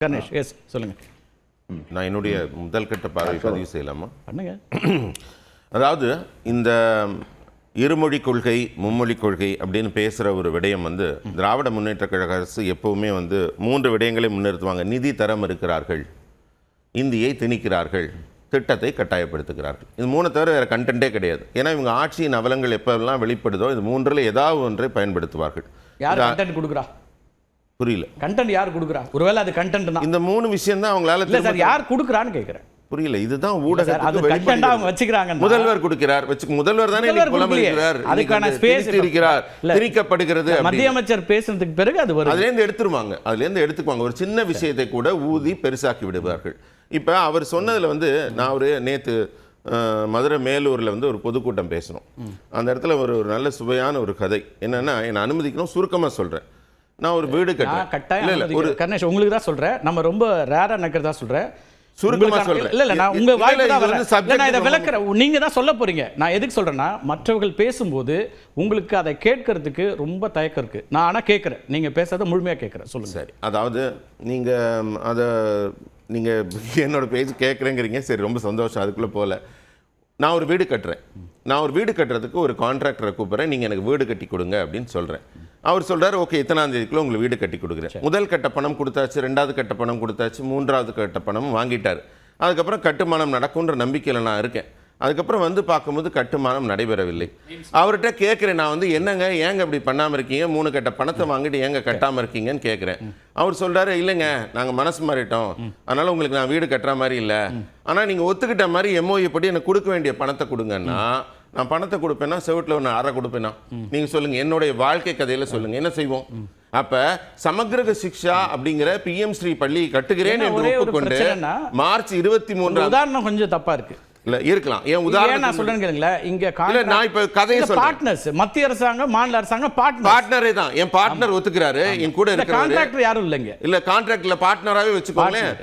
Ganesh S சொல்லுங்க. நான் என்னுடைய முதல் கட்ட பார்வை பதிவு செய்யலாமா? பண்ணுங்க. அதாவது இந்த இருமொழி கொள்கை மும்மொழி கொள்கை அப்படின்னு பேசுகிற ஒரு விடயம் வந்து திராவிட முன்னேற்ற கழக அரசு எப்பவுமே வந்து மூன்று விடயங்களை முன்னிறுத்துவாங்க. நிதி தரம் இருக்கிறார்கள் இந்தியை திணிக்கிறார்கள் திட்டத்தை கட்டாயப்படுத்துகிறார்கள். இது மூணு தவிர வேறு கண்டென்ட்டே கிடையாது. ஏன்னா இவங்க ஆட்சியின் அவலங்கள் எப்பெல்லாம் வெளிப்படுதோ இது மூன்றில் ஏதாவது ஒன்றை பயன்படுத்துவார்கள். யார் கண்டென்ட் கொடுக்குறா? புரியல. கண்டென்ட் யார் கொடுக்குறா? ஒருவேளை அது கண்டென்ட் தான் இந்த மூணு விஷயம் தான் அவங்களால இல்ல சார் யார் கொடுக்குறான்னு கேக்குறேன். புரியல இதுதான் ஊடகத்துக்கு. வச்சுக்கிறாங்க முதல்வர் கொடுக்கிறார் வச்சு முதல்வர் தானே. இருக்கிறார். அதுக்கான திணித்து இருக்கிறார். திணிக்கப்படுகிறது மத்திய. அமைச்சர் பேசுனதுக்கு பிறகு அது வரும் அதுலேருந்து எடுத்துருவாங்க அதுலேருந்து எடுத்துக்குவாங்க. ஒரு சின்ன விஷயத்தை கூட ஊதி பெருசாக்கி விடுவார்கள். இப்போ அவர் சொன்னதுல வந்து நான் ஒரு நேத்து அஹ், மதுரை மேலூர்ல வந்து ஒரு பொதுக்கூட்டம் பேசணும். அந்த இடத்துல ஒரு ஒரு நல்ல சுவையான ஒரு கதை. என்னன்னா என்னை அனுமதிக்கணும் சுருக்கமா சொல்றேன். நான் ஒரு வீடு கட்டுறேன். கட்டாயம் இல்ல ஒரு. கணேஷ் உங்களுக்கு தான் சொல்றேன். நம்ம ரொம்ப ரேரா நிக்கிறதா சொல்றேன். சுருக்கமா உங்களுக்கான- சொல்றேன். இல்ல இல்ல நான் உங்க இல்ல, வாய்ப்பு நான் இதை விளக்குறேன். நீங்க தான் சொல்ல போறீங்க. நான் எதுக்கு சொல்றேன்னா மற்றவர்கள் பேசும்போது உங்களுக்கு அதை கேட்கறதுக்கு ரொம்ப தயக்கம் இருக்கு. நான் ஆனா கேட்கறேன். நீங்க பேசுறத முழுமையா கேட்கறேன். சொல்லுங்க. சரி அதாவது நீங்க ம், அத நீங்க என்னோட பேச்சு கேட்குறேங்கிறீங்க. சரி ரொம்ப சந்தோஷம். அதுக்குள்ள போல. நான் ஒரு வீடு கட்டுறேன். நான் ஒரு வீடு கட்டுறதுக்கு ஒரு கான்ட்ராக்டரை கூப்பிட்றேன். நீங்க எனக்கு வீடு கட்டி கொடுங்க அப்படின்னு சொல்றேன். அவர் சொல்றாரு ஓகே இத்தனாம் தேதிக்குள்ள உங்களுக்கு வீடு கட்டி கொடுக்குறேன். முதல் கட்ட பணம் கொடுத்தாச்சு ரெண்டாவது கட்ட பணம் கொடுத்தாச்சு மூன்றாவது கட்ட பணம் வாங்கிட்டாரு. அதுக்கப்புறம் கட்டுமானம் நடக்கும்ன்ற நம்பிக்கையில் நான் இருக்கேன். அதுக்கப்புறம் வந்து பார்க்கும்போது கட்டுமானம் நடைபெறவில்லை. அவர்கிட்ட கேட்குறேன் நான் வந்து என்னங்க ஏங்க இப்படி பண்ணாமல் இருக்கீங்க? மூணு கட்ட பணத்தை வாங்கிட்டு ஏங்க கட்டாமல் இருக்கீங்கன்னு கேட்குறேன். அவர் சொல்றாரு இல்லைங்க நாங்கள் மனசு மாறிட்டோம். அதனால உங்களுக்கு நான் வீடு கட்டுற மாதிரி இல்லை. ஆனால் நீங்கள் ஒத்துக்கிட்ட மாதிரி எம்ஓஇ படி எனக்கு கொடுக்க வேண்டிய பணத்தை கொடுங்கன்னா நான் பணத்தை கொடுப்பேன்னா செவட்டில் ஒன்று அரை கொடுப்பேனா? நீங்கள் சொல்லுங்க என்னுடைய வாழ்க்கை கதையில சொல்லுங்க. என்ன செய்வோம்? அப்ப சமக்கிரக சிக்ஷா அப்படிங்கிற பிஎம் ஸ்ரீ பள்ளி கட்டுகிறேன் என்று ஒப்புக்கொண்டு மார்ச் இருபத்தி மூன்றாம் உதாரணம் கொஞ்சம் தப்பா இருக்கு. இல்ல இருக்கலாம். ஏன் நான் உதாரணம் சொல்றேன்னு கேளுங்களேன். இங்க இல்ல நான் இப்ப கதையை சொல்றேன். பார்ட்னர்ஸ் மத்திய அரசாங்கம் மாநில அரசாங்கம் பார்ட்னர் பார்ட்னரே தான். என் பார்ட்னர் ஒத்துக்கிறாரு என் கூட இருக்கிறவரு. கான்ட்ராக்டர் யாரும் இல்லைங்க. இல்ல கான்ட்ராக்ட்ல பார்ட்னராவே வச்சுக்கோங்களேன்.